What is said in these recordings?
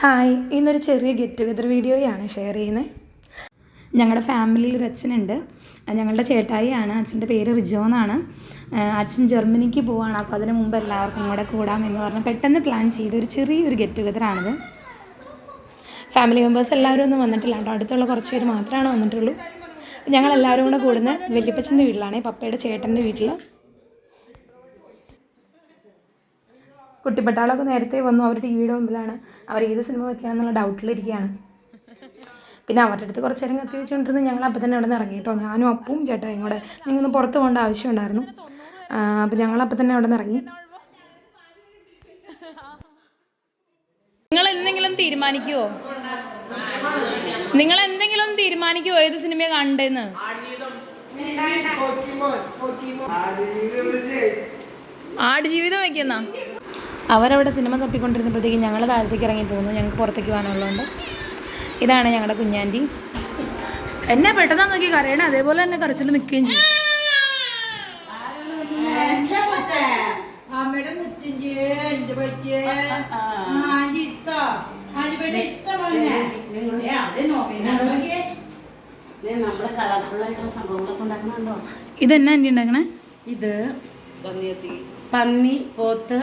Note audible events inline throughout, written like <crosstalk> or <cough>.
Hi ഇന്നൊരു ചെറിയ get together വീഡിയോയാണ് ഷെയർ ചെയ്യുന്നത് ഞങ്ങളുടെ ഫാമിലിയിൽ ഒരു അച്ഛനുണ്ട്. ഞങ്ങളുടെ ചേട്ടായിയാണ്. അച്ഛന്റെ പേര് റിജോ എന്നാണ്. അച്ഛൻ ജർമ്മനിക്ക് പോവാണ്. അപ്പോൾ അതിന് മുമ്പ് എല്ലാവർക്കും കൂടെ കൂടാം എന്ന് പറഞ്ഞ് പെട്ടെന്ന് പ്ലാൻ ചെയ്ത ഒരു ചെറിയൊരു ഗെറ്റ് ടുഗദറാണിത് ഫാമിലി മെമ്പേഴ്സ് എല്ലാവരും ഒന്നും വന്നിട്ടില്ല കേട്ടോ. അടുത്തുള്ള കുറച്ച് പേര് മാത്രമാണ് വന്നിട്ടുള്ളൂ. ഞങ്ങൾ എല്ലാവരും കൂടെ കൂടുന്ന വല്യപ്പച്ചന്റെ വീട്ടിലാണ് പപ്പയുടെ ചേട്ടന്റെ വീട്ടിൽ കുട്ടിപ്പട്ടാളൊക്കെ നേരത്തെ വന്നു. അവർ ടി വിയുടെ മുമ്പിലാണ്. അവർ ഏത് സിനിമ വയ്ക്കുകയാണെന്നുള്ള ഡൗട്ടിലിരിക്കുകയാണ് പിന്നെ അവരുടെ അടുത്ത് കുറച്ച് നേരം കത്തി വെച്ചുകൊണ്ടിരുന്ന് ഞങ്ങൾ അപ്പം തന്നെ അവിടെ നിന്ന് ഇറങ്ങി കേട്ടോ ഞാനും അപ്പവും ചേട്ടായും കൂടെ നിങ്ങൊന്ന് പുറത്ത് പോകേണ്ട ആവശ്യമുണ്ടായിരുന്നു അപ്പം ഞങ്ങൾ അപ്പം തന്നെ അവിടെ നിന്ന് ഇറങ്ങി. നിങ്ങൾ എന്തെങ്കിലും തീരുമാനിക്കുവോ? നിങ്ങൾ എന്തെങ്കിലും തീരുമാനിക്കുവോ ഏത് സിനിമ കണ്ടെന്ന്? ആടുജീവിതം വയ്ക്കുന്ന അവരവിടെ സിനിമ തപ്പിക്കൊണ്ടിരുന്നപ്പോഴത്തേക്കും ഞങ്ങൾ താഴത്തേക്ക് ഇറങ്ങി പോകുന്നു. ഞങ്ങൾക്ക് പുറത്തേക്ക് പോകാനുള്ളതുകൊണ്ട് ഇതാണ് ഞങ്ങളുടെ കുഞ്ഞാന്റി. എന്നെ പെട്ടെന്ന് നോക്കി കരയണ. അതേപോലെ തന്നെ കരച്ചിൽ നിൽക്കുകയും ചെയ്യും. ഇതെന്നാ ആന്റി ഉണ്ടാക്കണേ? ഇത് പന്നി പോത്ത്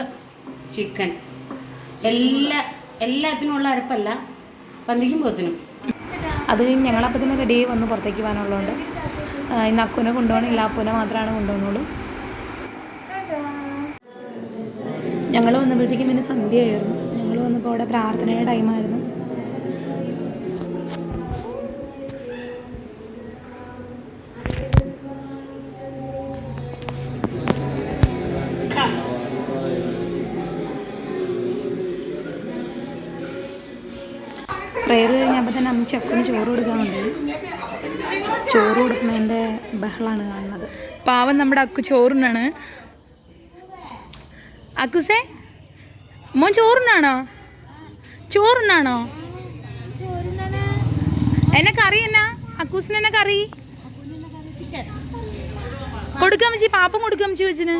ചിക്കൻ. എല്ലാ എല്ലാത്തിനുള്ള അരപ്പല്ല പന്തിക്കും പോത്തിനും അത് കഴിഞ്ഞ് ഞങ്ങളപ്പം തന്നെ റെഡി വന്ന് പുറത്തേക്ക് പോകാനുള്ളതുകൊണ്ട്. ഇന്ന് അക്കുനെ കൊണ്ടുപോകണില്ല അപ്പുനെ മാത്രമാണ് കൊണ്ടുപോകുന്നുള്ളൂ. ഞങ്ങൾ വന്നപ്പോഴത്തേക്കും പിന്നെ സന്ധ്യയായിരുന്നു. ഞങ്ങൾ വന്നപ്പോൾ അവിടെ പ്രാർത്ഥനയുടെ ടൈമായിരുന്നു തന്നെ അമ്മ ചക്കുന് ചോറ് കൊടുക്കാറുണ്ട് ചോറ് കൊടുക്കുന്നതിന്റെ ബഹളാണ് കാണുന്നത്. പാവം നമ്മുടെ അക്കു ചോറിനാണ്. അക്കുസേ മോൻ ചോറിനാണോ? ചോറിനാണോ? എന്നെ കറി എന്നാ? അക്കൂസിന് എന്നെ കറി? കൊടുക്കാം വെച്ചി പാപ്പം കൊടുക്കാം വെച്ചി വെച്ചിന്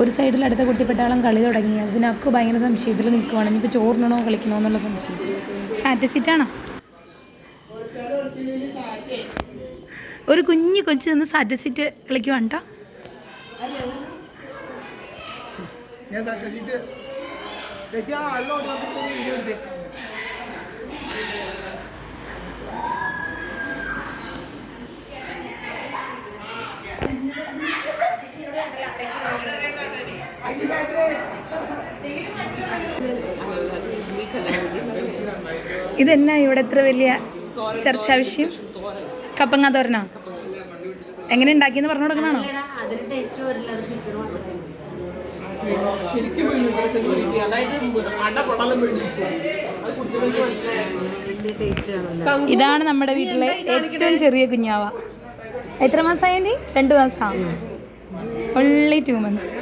ഒരു സൈഡിൽ അടുത്ത കുട്ടിപ്പെട്ടാളം കളി തുടങ്ങി. പിന്നെ അക്ക് ഭയങ്കര സംശയത്തിൽ നിൽക്കുവാണ്. ഇനിയിപ്പോൾ ചോറിനണോ കളിക്കണോ എന്നുള്ള സംശയത്തിൽ. സാറ്റ് സീറ്റാണോ? ഒരു കുഞ്ഞു കൊച്ചു നിന്ന് സാറ്റ് സീറ്റ് കളിക്കുവാണ് കേട്ടോ ഞാൻ സർട്ടിഫിക്കറ്റ് ചേച്ചി ആ വെള്ളം ഓട്ടോമാറ്റിക് വീഡിയോ എടുത്തേ. ഇതെന്നാ ഇവിടെ ഇത്ര വലിയ ചർച്ചാ വിഷയം? കപ്പങ്ങ തോരനോ? എങ്ങനെ ഉണ്ടാക്കിയെന്ന് പറഞ്ഞു കൊടുക്കണോ അതിന് ടേസ്റ്റ് വരില്ല അത് പിസറ് ശരിക്കും അതായത് അട അത് കുടിച്ചപ്പോൾ എനിക്ക് മനസ്സിലായിരുന്നു ഇതാണ് നമ്മുടെ വീട്ടിലെ ഏറ്റവും ചെറിയ കുഞ്ഞാവ. എത്ര മാസമായി രണ്ടു രണ്ട് മാസം? ഒള്ളി ടു മന്ത്സ്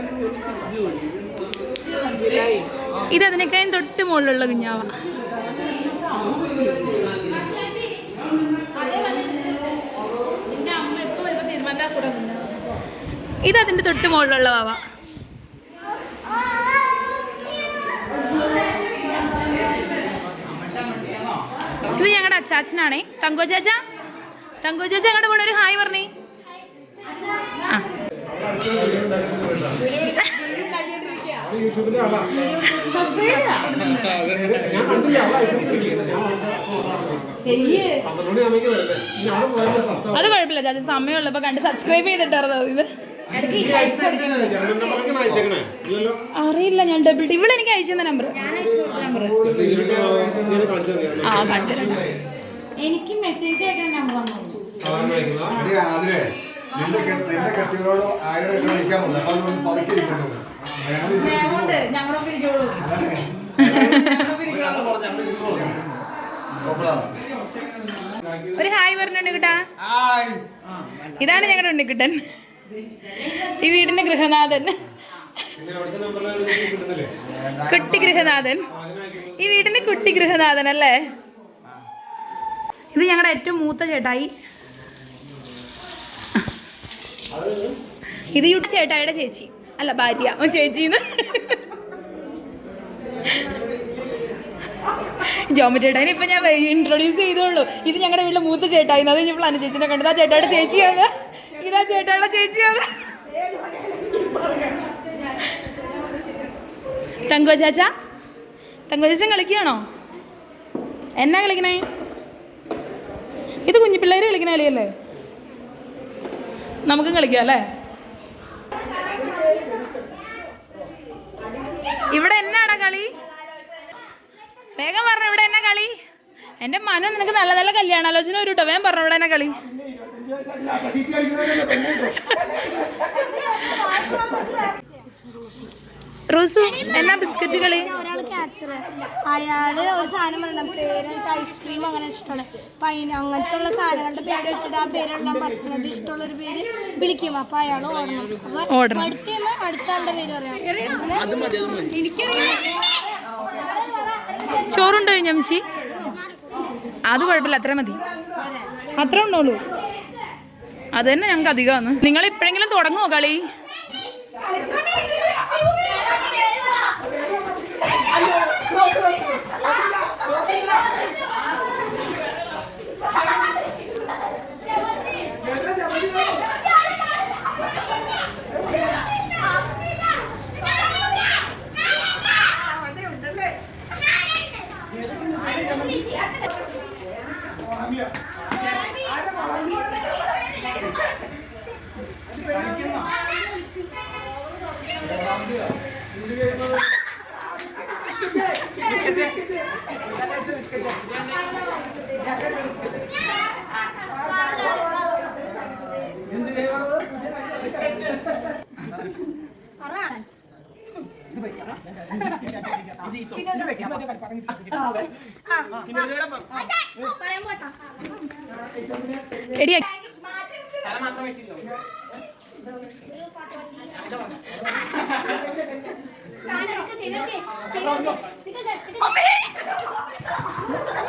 ഇത് അതിനേക്കാളും തൊട്ട് മുകളിലുള്ള കുഞ്ഞാവ. ഇത് അതിന്റെ തൊട്ട് മുകളിലുള്ള വാവ. ഇത് ഞങ്ങളുടെ അച്ചാച്ചനാണേ. തങ്കോ ചാച്ച തങ്കോ ചാച്ച അങ്ങോട്ട് പോണ. ഒരു ഹായ് പറഞ്ഞേ. ആ. അത് കുഴപ്പമില്ല ചാച്ച സമയമുള്ളപ്പോൾ കണ്ട് സബ്സ്ക്രൈബ് ചെയ്തിട്ടായിരുന്നു ഇത്. അറിയില്ല ഞാൻ ഡബിൾ ഇവിടെ എനിക്ക് അയച്ചു തന്ന നമ്പർ നമ്പർ ആ കാണിച്ചിട്ടുണ്ട് എനിക്ക് മെസ്സേജ് അയക്കാൻ നമ്പർ വന്നു നിന്റെ നിന്റെ അപ്പൊ പതുക്കെ ഒരു ഹായ് പറഞ്ഞു ഉണ്ണിക്കുട്ടാ ഇതാണ് ഞങ്ങളുടെ ഉണ്ണിക്കുട്ടൻ. ഈ വീടിന്റെ ഗൃഹനാഥൻ. കുട്ടി ഗൃഹനാഥൻ ഈ വീടിന്റെ കുട്ടി ഗൃഹനാഥൻ അല്ലേ? ഇത് ഞങ്ങളുടെ ഏറ്റവും മൂത്ത ചേട്ടായി. ഇത് ഈ ചേട്ടായിയുടെ ചേച്ചി. അല്ല ഭാര്യ. ഓ, ചേച്ചിന്ന്. ജോമറ്റേട്ടായി ഇപ്പൊ ഞാൻ ഇൻട്രൊഡ്യൂസ് ചെയ്തോളൂ. ഇത് ഞങ്ങളുടെ വീട്ടിലെ മൂത്ത ചേട്ടായി അത് ഞാൻ പ്ലാൻ ചേച്ചിനെ കണ്ടത്. ആ ചേട്ടായുടെ ചേച്ചിയാണ്. ഇതാ ചേട്ടായുടെ ചേച്ചിയാണ്. തങ്കോ ചാച്ച തങ്കോ ചാച്ചൻ കളിക്കുകയാണോ? എന്നാ കളിക്കണേ? ഇത് കുഞ്ഞു പിള്ളേര് കളിക്കണ കളിയല്ലേ? നമുക്കും കളിക്കാം അല്ലേ? ഇവിടെ എന്നാടാ കളി? വേഗം പറഞ്ഞു ഇവിടെ എന്നാ കളി? എന്റെ മനു നിനക്ക് നല്ല നല്ല കല്യാണാലോചന ഒരു വേഗം പറഞ്ഞു ഇവിടെ എന്നാ കളി? റോസു എന്നാ ബിസ്ക്കറ്റ് കളി ഒരാൾ ക്യാച്ചർ അയാൾ ഒരു സാധനം പറയണം. പേര് ഐസ്ക്രീം അങ്ങനെ ഇഷ്ടമാണ്. പൈന അങ്ങനത്തെ ഉള്ള സാധനങ്ങളുടെ പേര് വെച്ചിട്ട് ആ പേരെല്ലാം പറ്റുന്നത് ഇഷ്ടമുള്ള ഒരു പേര് വിളിക്കും. അപ്പൊ അയാൾ ഓടണം. അപ്പൊ. അടുത്ത ആളുടെ പേര് പറയാം. മതി ചോറുണ്ടോ ഞമ്മച്ചി? അത് കുഴപ്പമില്ല അത്ര മതി. അത്ര ഉണ്ടോളൂ അത് തന്നെ ഞങ്ങൾക്ക് അധികമാണ്. നിങ്ങൾ ഇപ്പോഴെങ്കിലും തുടങ്ങുമോ കളി? Welcome এডিয়া তারা মাত্র মিটি দিও কানে তো দেবে কে ঠিক আছে ঠিক আছে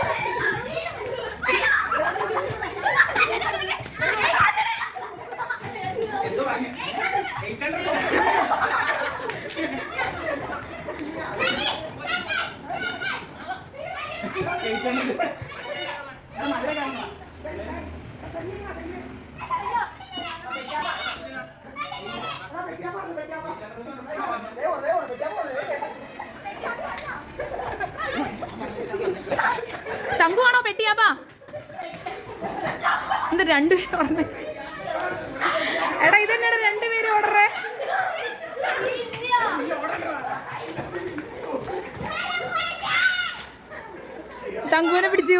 രണ്ടുപേരും ഓടണേ എടാ ഇതെന്നാണ് രണ്ടുപേരും ഓടറേ? തങ്കൂനെ പിടിച്ചു.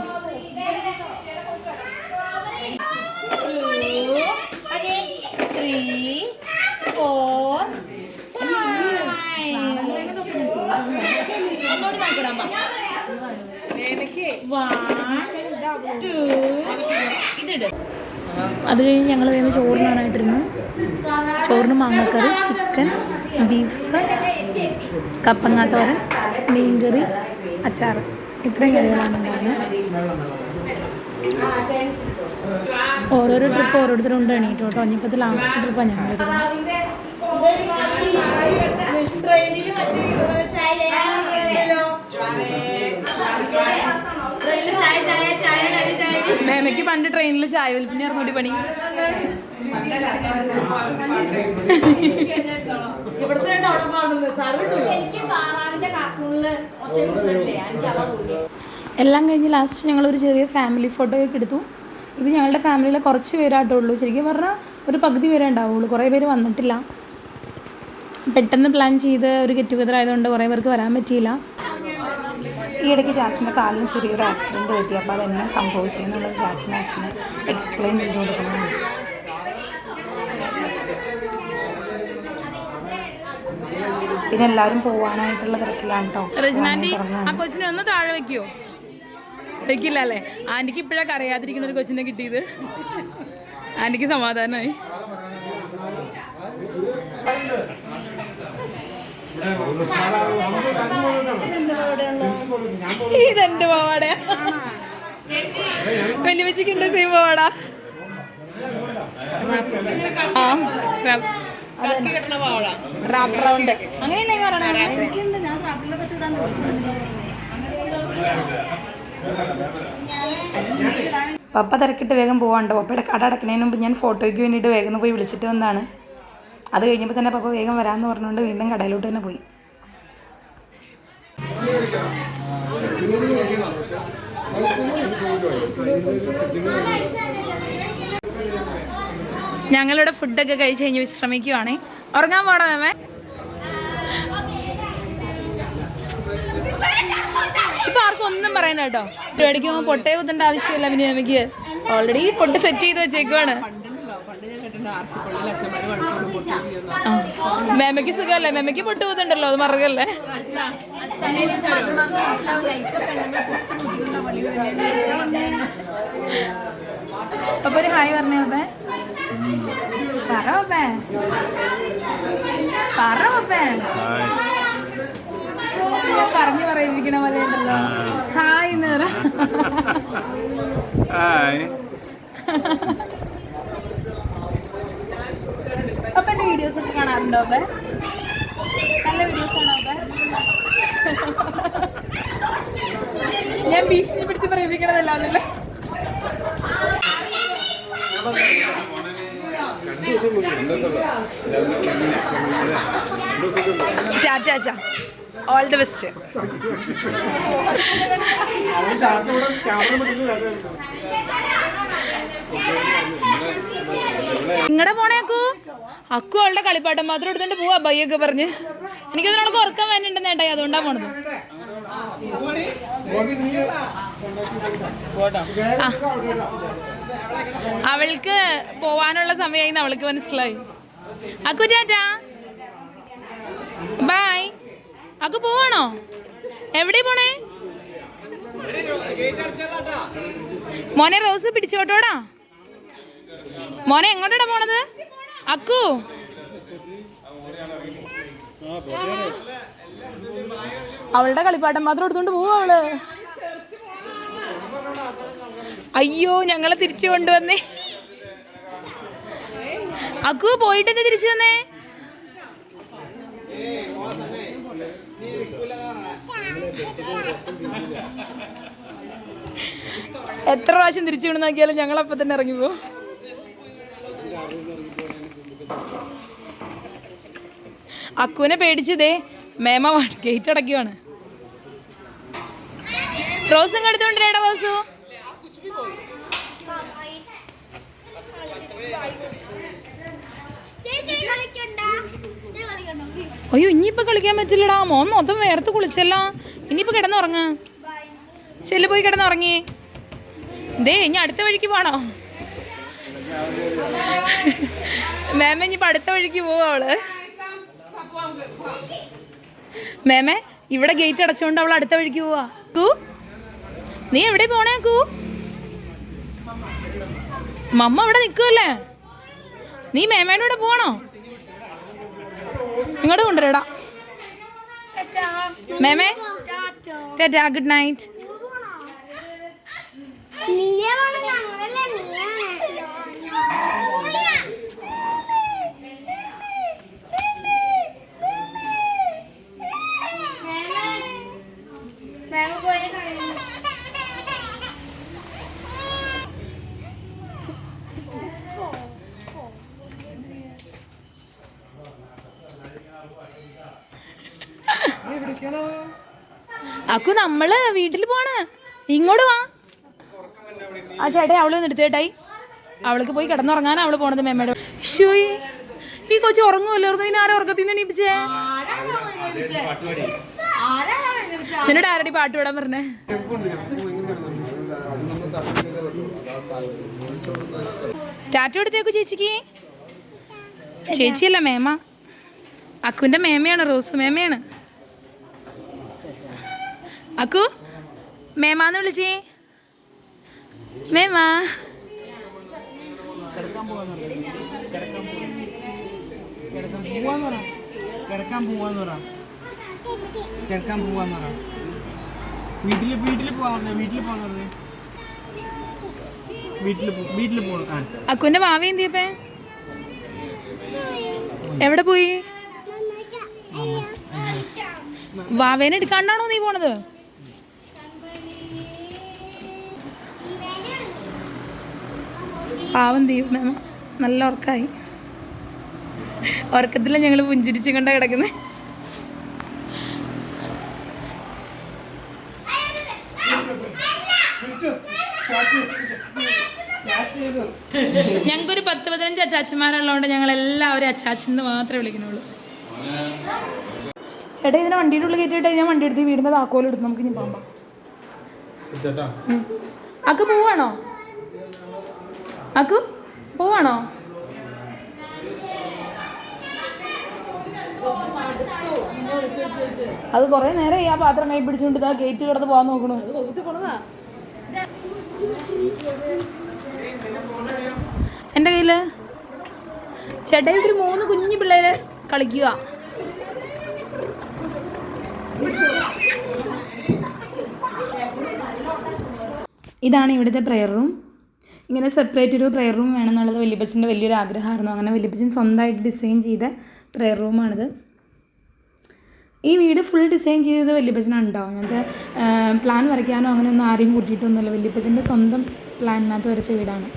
അത് കഴിഞ്ഞ് ഞങ്ങൾ വേഗം ചോറിനാനായിട്ടിരുന്നു ചോറിന് മാങ്ങക്കറി ചിക്കൻ ബീഫ് കപ്പങ്ങാത്തോരൻ മീൻകറി അച്ചാർ. ഇത്രയും കറികളാണ് ഉണ്ടായിരുന്നത്. ഓരോരോ ട്രിപ്പ് ഓരോരുത്തരും ഉണ്ട് എണീറ്റു കേട്ടോ. ഇനിയിപ്പോൾ ലാസ്റ്റ് ട്രിപ്പാണ് ഞങ്ങൾ ട്രെയിനിൽ മേമയ്ക്ക് പണ്ട് ട്രെയിനിൽ ചായ വലിപ്പിന് ഇറങ്ങൂടി പണി. എല്ലാം കഴിഞ്ഞ് ലാസ്റ്റ് ഞങ്ങൾ ഒരു ചെറിയ ഫാമിലി ഫോട്ടോയൊക്കെ എടുത്തു. ഇത് ഞങ്ങളുടെ ഫാമിലിയിലെ കുറച്ച് പേരായിട്ടേ ഉള്ളൂ ശരിക്കും പറഞ്ഞാൽ ഒരു പകുതി പേരേ ഉണ്ടാവുള്ളൂ. കുറേ പേര് വന്നിട്ടില്ല. പെട്ടെന്ന് പ്ലാൻ ചെയ്ത് ഒരു ഗെറ്റ് ടുഗദർ ആയതുകൊണ്ട് കുറേ പേർക്ക് വരാൻ പറ്റിയില്ല. ഈ ഇടയ്ക്ക് ചാച്ചന്റെ കാലിന് ചെറിയൊരു ആക്സിഡന്റ് പറ്റി അപ്പോൾ അതെന്നെ സംഭവിച്ചതെന്നുള്ളത് ചാച്ചന് അച്ഛന് എക്സ്പ്ലെയിൻ ചെയ്ത് കൊടുക്കണം. പിന്നെ എല്ലാവരും പോവാനായിട്ടുള്ള തിരക്കിലാണ് കേട്ടോ ആ കൊച്ചിനെ ഒന്ന് താഴെ വെക്കുവോ? വെക്കില്ല അല്ലേ ആന്റിക്ക് ഇപ്പോഴൊക്കെ അറിയാതിരിക്കുന്ന ഒരു കൊച്ചിനെ കിട്ടിയത്. ആന്റിക്ക് സമാധാനമായി ഇതെന്റെ പാവാട വലിയ വെച്ചിട്ടുണ്ട് സെയിം പാവാട? ആ റാപ്പ്. റൗണ്ട്. അങ്ങനെയല്ലേ പറയണേ? എനിക്കുണ്ട്. ഞാൻ സാപ്പിളിലൊക്കെ ചൂടാൻ പപ്പ തിരക്കിട്ട് വേഗം പോവാണ്ട്? പപ്പയുടെ കട അടക്കണതിന് മുമ്പ് ഞാൻ ഫോട്ടോയ്ക്ക് വേണ്ടിയിട്ട് വേഗം പോയി വിളിച്ചിട്ട് വന്നതാണ് അത് കഴിഞ്ഞപ്പോൾ തന്നെ പപ്പ വേഗം വരാമെന്ന് പറഞ്ഞുകൊണ്ട് വീണ്ടും കടയിലോട്ട് തന്നെ പോയി. ഞങ്ങളിവിടെ ഫുഡൊക്കെ കഴിച്ച് കഴിഞ്ഞ് വിശ്രമിക്കുവാണേ. ഉറങ്ങാൻ പോണോ മേമേ? ഇപ്പൊ ആർക്കും ഒന്നും പറയണ്ട കേട്ടോ. പരിപാടിക്ക് പൊട്ടേ കുത്തേണ്ട ആവശ്യമില്ല പിന്നെ നമുക്ക് ഓൾറെഡി പൊട്ട് സെറ്റ് ചെയ്ത് വെച്ചേക്കുവാണ്. മേമയ്ക്ക് സുഖമല്ലേ? മേമയ്ക്ക് പൊട്ട് പോകുന്നുണ്ടല്ലോ അത് മറക്കല്ലേ? അപ്പൊ ഒരു ഹായ് പറഞ്ഞേ അപ്പേ. പറ അപ്പേ. പറ അപ്പേ. ഞാൻ പറഞ്ഞു പറയിപ്പിക്കണ പോലെ ഉണ്ടല്ലോ. ഹായ് എന്ന് പറ. ഹായ് അപ്പൊ എന്റെ വീഡിയോസ് ഒക്കെ കാണാറുണ്ടോ അപ്പൊ നല്ല വീഡിയോസ് ആണോ അപ്പൊ ഞാൻ ഭീഷണിപ്പെടുത്തി പിടിച്ച് പ്രേമിക്കണതല്ല ഓൾ ദി ബെസ്റ്റ് നിങ്ങടെ പോണേ അക്കു? അക്കു അവളുടെ കളിപ്പാട്ടം മാത്രം എടുത്തോണ്ട് പോവാ ബയ്യൊക്കെ പറഞ്ഞ്. എനിക്കതിനോടൊക്കെ ഉറക്കം വേണ്ടിണ്ടെന്ന് ഏട്ടായി അതുകൊണ്ടാ പോണത്. അവൾക്ക് പോവാനുള്ള സമയമായി അവൾക്ക് മനസ്സിലായി. അക്കു ചാറ്റാ ബായ് അക്കു പോവാണോ? എവിടെ പോണേ? മോനെ റോസ് പിടിച്ചോട്ടോടാ. മോനെ എങ്ങോട്ടാ പോണത്? അക്കു. അവളുടെ കളിപ്പാട്ടം മാത്രം എടുത്തോണ്ട് പോവും അവൾ? അയ്യോ ഞങ്ങളെ തിരിച്ചു കൊണ്ടുവന്നേ. അക്കു പോയിട്ട് എന്നെ തിരിച്ചു വന്നേ. എത്ര പ്രാവശ്യം തിരിച്ചു വീണ് നോക്കിയാലും ഞങ്ങൾ അപ്പൊ തന്നെ ഇറങ്ങി പോകും അക്കുവിനെ പേടിച്ചതേ മേമ ഗേറ്റ് അടയ്ക്കുവാണ്. റോസ് എടുത്തോണ്ടിരേടാ റോസു. അയ്യോ ഇനിയിപ്പോ കളിക്കാൻ പറ്റില്ലടാ. മോൻ മൊത്തം വേർത്ത് കുളിച്ചല്ലോ. ഇനിയിപ്പോ കിടന്നുറങ്ങ. ചെല്ലു പോയി കിടന്നുറങ്ങി. ദേ ഇനി അടുത്ത വഴിക്ക് പോണോ? മേമ ഇനി അടുത്ത വഴിക്ക് പോവാ അവൾ. മേമേ ഇവിടെ ഗേറ്റ് അടച്ചുകൊണ്ട് അവൾ അടുത്ത വഴിക്ക് പോവാ. കൂ നീ എവിടെ പോണേ കൂ? മമ്മ അവിടെ നിൽക്കുമല്ലേ നീ മേമയുടെ കൂടെ പോണോ ഇങ്ങോട്ട് കൊണ്ടുവരടാ. മേമേ ടാറ്റാ. ഗുഡ് നൈറ്റ് നീയാണ് അക്കു നമ്മൾ വീട്ടിൽ പോണ ഇങ്ങോട്ട് വാ ആ ചേട്ടൻ അവൾ നിർത്തിയേട്ടായി അവൾക്ക് പോയി കിടന്നുറങ്ങാനാ അവൾ പോണത് മേമ്മയുടെ ഷൂയി ഈ കൊച്ചു ഉറങ്ങുമല്ലോ ഇനി ആരും ഉറക്കത്തിന്ന് എണീപ്പിച്ചേ നിന്നോട് ആരടി പാട്ട് വിടാൻ പറഞ്ഞേ? ടാറ്റു എടുത്തേക്കു ചേച്ചിക്ക്? ചേച്ചിയല്ല മേമ. അക്കുവിന്റെ മേമയാണ് റോസ് മേമയാണ്. അക്കു മേമാന്ന് വിളിച്ചേ. മേമ. കിടക്കാൻ പോവാന്ന് പറ. കിടക്കാൻ പോവാന്ന് പറ. വീട്ടിൽ പോവാന്ന് പോവാൻ വീട്ടിൽ വീട്ടിൽ പോവാന്ന് പറഞ്ഞ. വീട്ടിൽ വീട്ടിൽ വീട്ടിൽ പോകണം അക്കുന്റെ മാവി എന്ത് ചെയ്യപ്പേ? എവിടെ പോയി? വാവേനെ എടുക്കാണ്ടാണോ നീ പോണത്? പാവം ദീപ നല്ല ഉറക്കായി. ഉറക്കത്തില്ല ഞങ്ങൾ പുഞ്ചിരിച്ചും കൊണ്ടാ കിടക്കുന്നത് <laughs> ഞങ്ങൾക്കൊരു പത്ത് പതിനഞ്ച് അച്ചാച്ചന്മാരുള്ളതുകൊണ്ട് ഞങ്ങൾ എല്ലാവരും അച്ചാച്ചെന്ന് മാത്രമേ വിളിക്കുന്നുള്ളൂ. ചേട്ടാ ഇതിനെ വണ്ടിയുടെ ഉള്ളിൽ കയറ്റിയിട്ട് ഞാൻ വണ്ടി എടുത്ത് വീടിന്റെ താക്കോലും എടുത്ത് നമുക്ക് ഇനി പോകാം. അക്ക് പോവാണോ? അക്കു പോവാണോ? അത് കുറെ നേരം ആ പാത്രം കൈ പിടിച്ചുകൊണ്ട് ഗേറ്റ് കിടന്ന് പോകാൻ നോക്കണു. എന്റെ കയ്യിൽ? ചേട്ടാ ഇവിടെ ഒരു മൂന്ന് കുഞ്ഞു പിള്ളേര് കളിക്കുക. ഇതാണ് ഇവിടുത്തെ പ്രെയർ റൂം ഇങ്ങനെ സെപ്പറേറ്റ് ഒരു പ്രെയർ റൂം വേണം എന്നുള്ളത് വല്യപ്പച്ചന്റെ വലിയൊരു ആഗ്രഹമായിരുന്നു. അങ്ങനെ വല്യപ്പച്ചൻ സ്വന്തമായിട്ട് ഡിസൈൻ ചെയ്ത പ്രെയർ റൂമാണിത് ഈ വീട് ഫുൾ ഡിസൈൻ ചെയ്തത് വല്യപ്പച്ചനാണ് കേട്ടോ അങ്ങനത്തെ പ്ലാൻ വരയ്ക്കാനോ അങ്ങനെയൊന്നും ആരെയും കൂട്ടിയിട്ടൊന്നുമില്ല. വല്യപ്പച്ചന്റെ സ്വന്തം പ്ലാനിനകത്ത് വരച്ച വീടാണ്.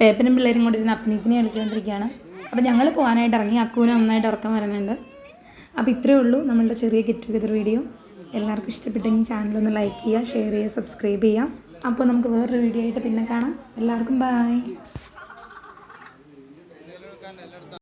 പേപ്പനും പിള്ളേരും കൂടി ഇരുന്ന് അപ്പനിപ്പിനെ കളിച്ചുകൊണ്ടിരിക്കുകയാണ്. അപ്പോൾ ഞങ്ങൾ പോകാനായിട്ട് ഇറങ്ങി. അക്കുവിനെ നന്നായിട്ട് ഉറക്കം വരുന്നുണ്ട് അപ്പോൾ ഇത്രയേ ഉള്ളൂ നമ്മളുടെ ചെറിയ ഗെറ്റ് ടുഗദർ വീഡിയോ എല്ലാവർക്കും ഇഷ്ടപ്പെട്ടെങ്കിൽ ചാനലൊന്ന് ലൈക്ക് ചെയ്യുക ഷെയർ ചെയ്യുക സബ്സ്ക്രൈബ് ചെയ്യുക. അപ്പോൾ നമുക്ക് വേറൊരു വീഡിയോ ആയിട്ട് പിന്നെ കാണാം. എല്ലാവർക്കും ബൈ